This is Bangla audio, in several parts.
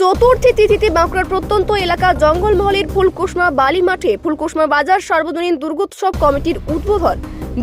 চতুর্থী তিথিতে বাঁকুড়ার প্রত্যন্ত এলাকা জঙ্গলমহলের ফুলকুসমা বালি মাঠে ফুলকুসমা বাজার সর্বজনীন দুর্গোৎসব কমিটির উদ্বোধন।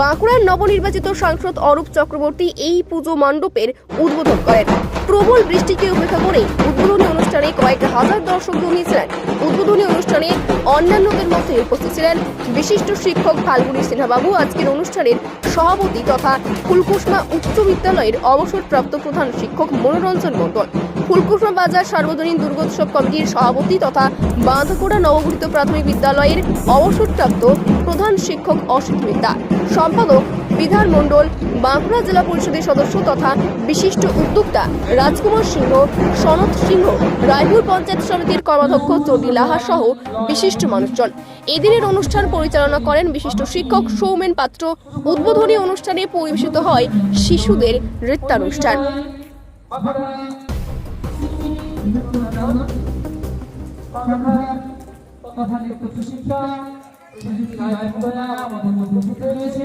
বাঁকুড়ার নবনির্বাচিত সাংসদ অরূপ চক্রবর্তী এই পুজো মণ্ডপের উদ্বোধন করেন। প্রবল বৃষ্টিকে উপেক্ষা করে উদ্বোধনী অনুষ্ঠানে কয়েক হাজার দর্শক জমিয়েছিলেন। উদ্বোধনী অনুষ্ঠানে অন্যান্যদের মধ্যে উপস্থিত ছিলেন বিশিষ্ট শিক্ষক ফাল্গুনী সিনহাবাবু। আজকের অনুষ্ঠানের সভাপতি তথা ফুলকুসমা উচ্চ বিদ্যালয়ের অবসরপ্রাপ্ত প্রধান শিক্ষক মনোরঞ্জন মণ্ডল। ফুলকুসমা বাজার সার্বজনীন দুর্গোৎসব কমিটির সভাপতি তথা বাঁধকোড়া নবগঠিত প্রাথমিক বিদ্যালয়ের অবসরপ্রাপ্ত প্রধান শিক্ষক অসিত মিত্তা সম্পাদক বিধান মণ্ডল বাঁকুড়া জেলা পরিষদের সদস্য তথা বিশিষ্ট উদ্যোক্তা রাজকুমার সিংহ সনৎ সিংহ রায়পুর পঞ্চায়েত সমিতির কর্মাধ্যক্ষ চটি লাহা সহ বিশিষ্ট মানুষজন এদিনের অনুষ্ঠান পরিচালনা করেন বিশিষ্ট শিক্ষক সৌমেন পাত্র উদ্বোধনী অনুষ্ঠানে পরিবেশিত হয় শিশুদের নৃত্যানুষ্ঠান আমাদের মধ্যে রয়েছে